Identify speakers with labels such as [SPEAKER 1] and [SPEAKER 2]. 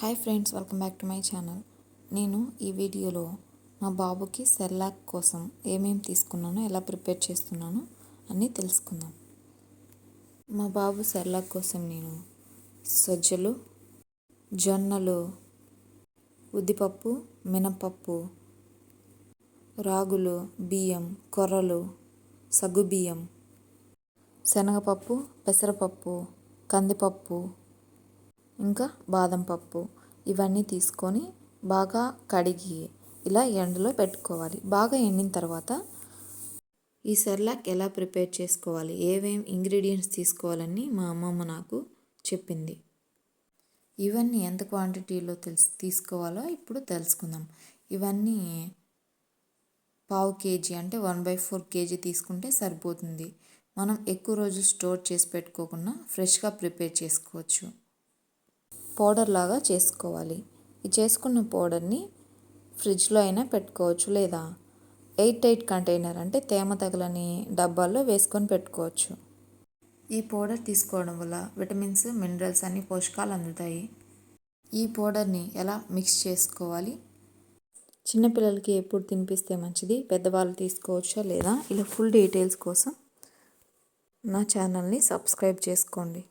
[SPEAKER 1] Hi friends welcome back to my channel. నేను ఈ వీడియోలో మా బాబుకి సెర్లాక్ కోసం ఏమేమి తీసుకున్నానో ఎలా ప్రిపేర్ చేస్తున్నానో అన్నీ తెలుసుకుందాం. మా బాబు సెర్లాక్ కోసం నేను సజ్జలు జొన్నలు ఉద్దిపప్పు మినపప్పు రాగులు బియ్యం కొర్రలు సగ్గుబియ్యం శనగపప్పు పెసరపప్పు కందిపప్పు ఇంకా బాదం పప్పు ఇవన్నీ తీసుకొని బాగా కడిగి ఇలా ఎండలో పెట్టుకోవాలి. బాగా ఎండిన తర్వాత ఈ సెర్లాక్ ఎలా ప్రిపేర్ చేసుకోవాలి? ఏమేం ఇంగ్రీడియంట్స్ తీసుకోవాలని మా అమ్మమ్మ నాకు చెప్పింది. ఇవన్నీ ఎంత క్వాంటిటీలో తెలుసు తీసుకోవాలో ఇప్పుడు తెలుసుకుందాం. ఇవన్నీ పావు కేజీ అంటే వన్ బై ఫోర్ కేజీ తీసుకుంటే సరిపోతుంది. మనం ఎక్కువ రోజులు స్టోర్ చేసి పెట్టుకోకుండా ఫ్రెష్గా ప్రిపేర్ చేసుకోవచ్చు. పౌడర్ లాగా చేసుకోవాలి. ఈ చేసుకున్న పౌడర్ని ఫ్రిడ్జ్లో అయినా పెట్టుకోవచ్చు లేదా ఎయిట్ ఎయిట్ కంటైనర్ అంటే తేమ తగలని డబ్బాల్లో వేసుకొని పెట్టుకోవచ్చు. ఈ పౌడర్ తీసుకోవడం వల్ల విటమిన్స్ మినరల్స్ అన్ని పోషకాలు అందుతాయి. ఈ పౌడర్ని ఎలా మిక్స్ చేసుకోవాలి? చిన్నపిల్లలకి ఎప్పుడు తినిపిస్తే మంచిది? పెద్దవాళ్ళు తీసుకోవచ్చా లేదా? ఇలా ఫుల్ డీటెయిల్స్ కోసం నా ఛానల్ని సబ్స్క్రైబ్ చేసుకోండి.